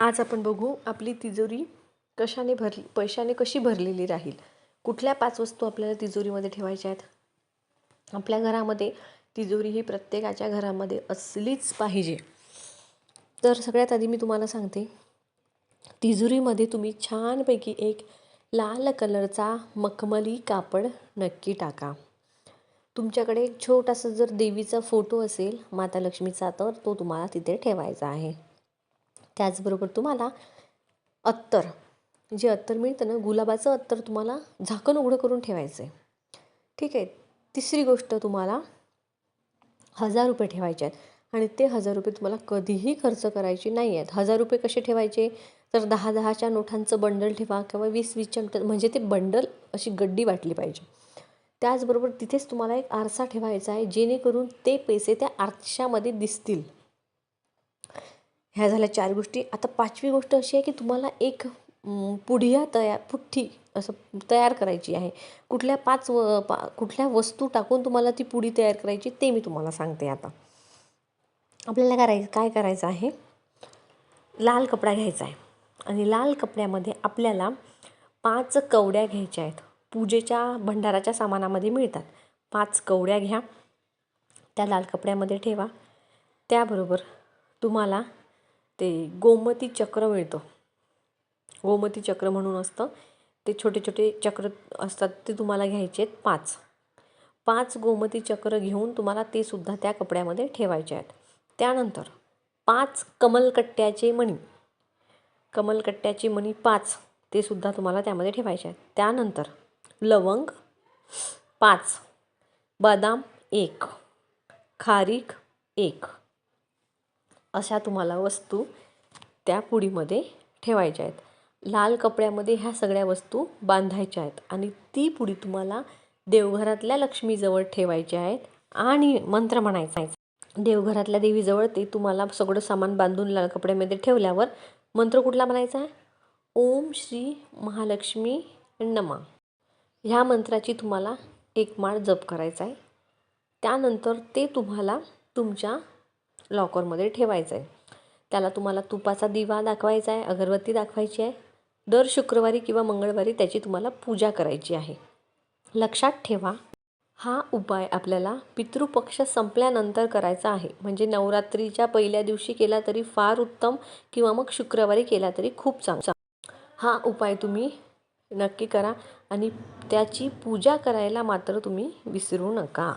आज आपण बघू आपली तिजोरी कशाने भरली पैशाने कशी भरलेली राहील. कुठल्या पाच वस्तू आपल्याला तिजोरीमध्ये ठेवायच्या आहेत? आपल्या घरामध्ये तिजोरी ही प्रत्येकाच्या घरामध्ये असलीच पाहिजे. तर सगळ्यात आधी मी तुम्हाला सांगते तिजोरीमध्ये तुम्ही छानपैकी एक लाल कलरचा मखमली कापड नक्की टाका. तुमच्याकडे एक छोटासा जर देवीचा फोटो असेल माता लक्ष्मीचा तर तो तुम्हाला तिथे ठेवायचा आहे. त्याचबरोबर तुम्हाला अत्तर. जे अत्तर मिळतं ना गुलाबाचं अत्तर तुम्हाला झाकण उघडं करून ठेवायचं आहे. ठीक आहे? तिसरी गोष्ट तुम्हाला हजार रुपये ठेवायचे आहेत. आणि ते हजार रुपये तुम्हाला कधीही खर्च करायचे नाही आहेत. हजार रुपये कसे ठेवायचे? तर दहा दहाच्या नोटांचं बंडल ठेवा किंवा वीस वीसच्या नोटा म्हणजे ते बंडल अशी गड्डी वाटली पाहिजे. त्याचबरोबर तिथेच तुम्हाला एक आरसा ठेवायचा आहे जेणेकरून ते पैसे त्या आरशामध्ये दिसतील. ह्या झाल्या चार गोष्टी. आता पाचवी गोष्ट अशी आहे की तुम्हाला एक पुढिया तयार पुठ्ठी असं तयार करायची आहे. कुठल्या पाच व पा कुठल्या वस्तू टाकून तुम्हाला ती पुडी तयार करायची ते मी तुम्हाला सांगते आता. आपल्याला करायचं काय करायचं आहे? लाल कपडा घ्यायचा आहे. आणि लाल कपड्यामध्ये आपल्याला पाच कवड्या घ्यायच्या आहेत. पूजेच्या भंडाराच्या सामानामध्ये मिळतात. पाच कवड्या घ्या. त्या लाल कपड्यामध्ये ठेवा. त्याबरोबर तुम्हाला ते गोमती चक्र मिळतं. गोमती चक्र म्हणून असतं. ते छोटे छोटे चक्र असतात ते तुम्हाला घ्यायचे आहेत पाच. पाच गोमती चक्र घेऊन तुम्हाला ते सुद्धा त्या कपड्यामध्ये ठेवायचे आहेत. त्यानंतर पाच कमलकट्ट्याचे मणी. कमलकट्ट्याचे मणी पाच ते सुद्धा तुम्हाला त्यामध्ये ठेवायचे आहेत. त्यानंतर लवंग पाच बदाम एक खारीक एक. अशा तुम्हाला वस्तू त्या पुडीमध्ये ठेवायच्या आहेत. लाल कपड्यामध्ये ह्या सगळ्या वस्तू बांधायच्या आहेत आणि ती पुडी तुम्हाला देवघरातल्या लक्ष्मीजवळ ठेवायच्या आहेत आणि मंत्र म्हणायचा आहे. देवघरातल्या देवीजवळ ते तुम्हाला सगळं सामान बांधून लाल कपड्यामध्ये ठेवल्यावर मंत्र कुठला म्हणायचा आहे? ओम श्री महालक्ष्मी नमा. ह्या मंत्राची तुम्हाला एक माळ जप करायचा आहे. त्यानंतर ते तुम्हाला तुमच्या लॉकरमध्ये ठेवायचं आहे त्याला तुम्हाला तुपाचा दिवा दाखवायचा आहे अगरबत्ती दाखवायची आहे दर शुक्रवारी किंवा मंगळवारी त्याची तुम्हाला पूजा करायची आहे. लक्षात ठेवा हा उपाय आपल्याला पितृपक्ष संपल्यानंतर करायचा आहे. म्हणजे नवरात्रीच्या पहिल्या दिवशी केला तरी फार उत्तम किंवा मग शुक्रवारी केला तरी खूप चांगला. हा उपाय तुम्ही नक्की करा आणि त्याची पूजा करायला मात्र तुम्ही विसरू नका.